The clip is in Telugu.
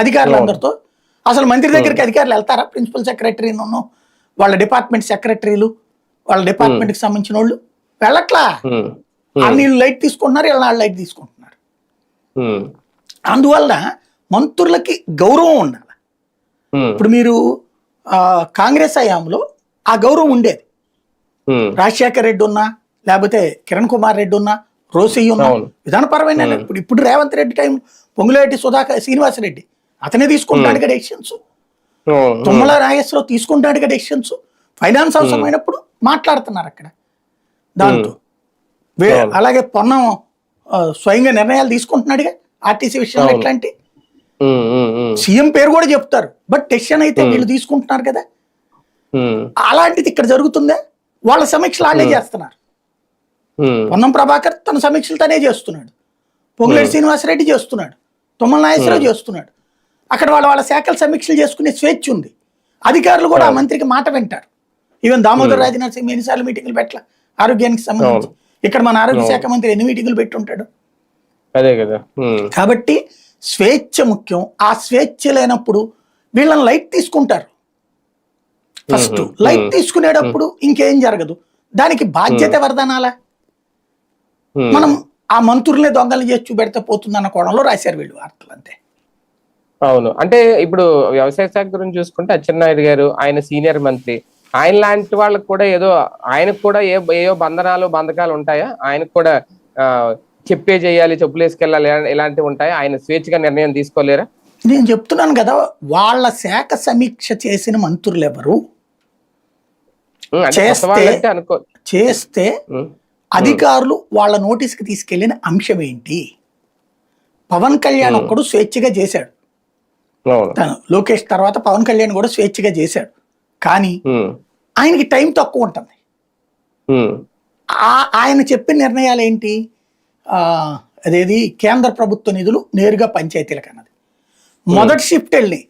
అధికారులందరితో. అసలు మంత్రి దగ్గరికి అధికారులు వెళ్తారా? ప్రిన్సిపల్ సెక్రటరీను వాళ్ళ డిపార్ట్మెంట్ సెక్రటరీలు వాళ్ళ డిపార్ట్మెంట్కి సంబంధించిన వాళ్ళు వెళ్ళట్లా? వాళ్ళు లైట్ తీసుకుంటున్నారు వీళ్ళు లైట్ తీసుకుంటున్నారు. అందువల్ల మంత్రులకి గౌరవం ఉండాలి. ఇప్పుడు మీరు కాంగ్రెస్ హయాంలో ఆ గౌరవం ఉండేది. రాజశేఖర్ రెడ్డి ఉన్నా లేకపోతే కిరణ్ కుమార్ రెడ్డి ఉన్నా రోసయ్య ఉన్నా. విధానపరమైన ఇప్పుడు ఇప్పుడు రేవంత్ రెడ్డి టైం పొంగులేటి సుధాకర్ శ్రీనివాసరెడ్డి అతనే తీసుకుంటాడు కదా డెసిషన్స్. తుమ్మల నాగేశ్వరరావు తీసుకుంటాడు కదా డెసిషన్స్. ఫైనాన్స్ అవసరమైనప్పుడు మాట్లాడుతున్నారు అక్కడ. దాంతో. అలాగే పొన్నం స్వయంగా నిర్ణయాలు తీసుకుంటున్నాడుగా ఆర్టీసీ విషయంలో ఉమ్, సీఎం పేరు కూడా చెప్తారు. బట్ డెసిషన్ అయితే వీళ్ళు తీసుకుంటున్నారు కదా. అలాంటిది ఇక్కడ జరుగుతుందా? వాళ్ళ సమీక్షలు వాళ్ళే చేస్తున్నారు. పొన్నం ప్రభాకర్ తన సమీక్షలు తనే చేస్తున్నాడు. పొంగులేటి శ్రీనివాసరెడ్డి చేస్తున్నాడు. తుమ్మల నాగేశ్వరరావు చేస్తున్నాడు. అక్కడ వాళ్ళ వాళ్ళ శాఖల సమీక్షలు చేసుకునే స్వేచ్ఛ ఉంది. అధికారులు కూడా ఆ మంత్రికి మాట వింటారు. ఈవెన్ దామోదర్ రాజనాథ్ సింగ్ ఎన్నిసార్లు మీటింగ్లు పెట్టల? ఆరోగ్యానికి సంబంధించి. ఇక్కడ మన ఆరోగ్య శాఖ మంత్రి ఎన్ని మీటింగులు పెట్టి ఉంటాడు అదే కదా. కాబట్టి స్వేచ్ఛ ముఖ్యం. ఆ స్వేచ్ఛ లేనప్పుడు వీళ్ళని లైట్ తీసుకుంటారు. ఫస్ట్. లైట్ తీసుకునేటప్పుడు ఇంకేం జరగదు. దానికి బాధ్యత ఎవరిదనాలా? ఉమ్, మనం ఆ మంత్రులనే దొంగలు చేసి చూపెడితే పోతుందన్న కోణంలో రాశారు వీళ్ళు వార్తలు అంతే అవును. అంటే ఇప్పుడు వ్యవసాయ శాఖ గురించి చూసుకుంటే అచ్చెన్నాయుడు గారు ఆయన సీనియర్ మంత్రి. ఆయన లాంటి వాళ్ళకి కూడా ఏదో ఆయనకు కూడా ఏ ఏవో బంధనాలు బంధకాలు ఉంటాయా? ఆయనకు కూడా చెప్పే చేయాలి చెప్పులు వేసుకెళ్ళాలి ఇలా- ఇలాంటివి ఉంటాయా? ఆయన స్వేచ్ఛగా నిర్ణయం తీసుకోలేరా? నేను చెప్తున్నాను కదా వాళ్ళ శాఖ సమీక్ష చేసిన మంత్రులు ఎవరు? చేస్తే- అధికారులు వాళ్ళ నోటీస్కి తీసుకెళ్ళిన అంశం ఏంటి? పవన్ కళ్యాణ్ ఒక్కడు స్వేచ్ఛగా చేశాడు. తను లోకేష్ తర్వాత పవన్ కళ్యాణ్ కూడా స్వేచ్ఛగా చేశాడు. కానీ ఆయనకి టైం తక్కువ ఉంటుంది. ఆయన చెప్పిన నిర్ణయాలు ఏంటి? ఆ, అదేది కేంద్ర ప్రభుత్వ నిధులు నేరుగా పంచాయతీలకు అన్నది మొదటి షిఫ్ట్ వెళ్ళి